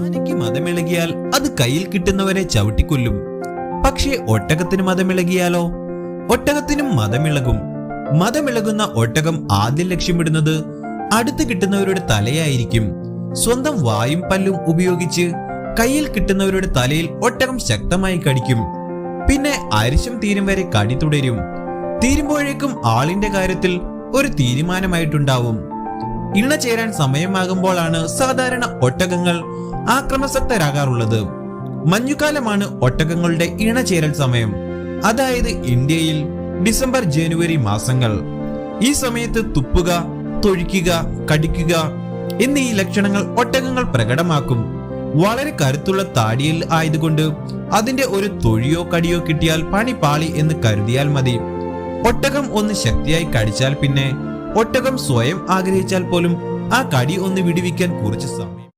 ആനയ്ക്ക് മതമിളകിയാൽ അത് കയ്യിൽ കിട്ടുന്നവരെ ചവിട്ടിക്കൊല്ലും. പക്ഷേ ഒട്ടകത്തിന് മതമിളകിയാലോ? ഒട്ടകത്തിനും മതമിളകും. മതമിളകുന്ന ഒട്ടകം ആദ്യം ലക്ഷ്യമിടുന്നത് അടുത്ത് കിട്ടുന്നവരുടെ തലയായിരിക്കും. സ്വന്തം വായും പല്ലും ഉപയോഗിച്ച് കയ്യിൽ കിട്ടുന്നവരുടെ തലയിൽ ഒട്ടകം ശക്തമായി കടിക്കും. പിന്നെ അരിശം തീരും വരെ കടി തുടരും. തീരുമ്പോഴേക്കും ആളിന്റെ കാര്യത്തിൽ ഒരു തീരുമാനമായിട്ടുണ്ടാവും. ഇണ ചേരാൻ സമയമാകുമ്പോഴാണ് സാധാരണ ഒട്ടകങ്ങൾ ആക്രമസക്തരാകാറുള്ളത് മഞ്ഞുകാലമാണ് ഒട്ടകങ്ങളുടെ ഇണചേരൽ സമയം. അതായത് ഇന്ത്യയിൽ ഡിസംബർ ജനുവരി മാസങ്ങൾ. ഈ സമയത്ത് തുപ്പുക തൊഴിക്കുക കടിക്കുക എന്നീ ലക്ഷണങ്ങൾ ഒട്ടകങ്ങൾ പ്രകടമാക്കും. വളരെ കരുത്തുള്ള താടിയിൽ ആയതുകൊണ്ട് അതിന്റെ ഒരു തൊഴിയോ കടിയോ കിട്ടിയാൽ പണി പാളി എന്ന് കരുതിയാൽ മതി. ഒട്ടകം ഒന്ന് ശക്തിയായി കടിച്ചാൽ പിന്നെ ഒട്ടകം സ്വയം ആഗ്രഹിച്ചാൽ പോലും ആ കടി ഒന്ന് വിടുവിക്കാൻ കുറച്ച് സമയം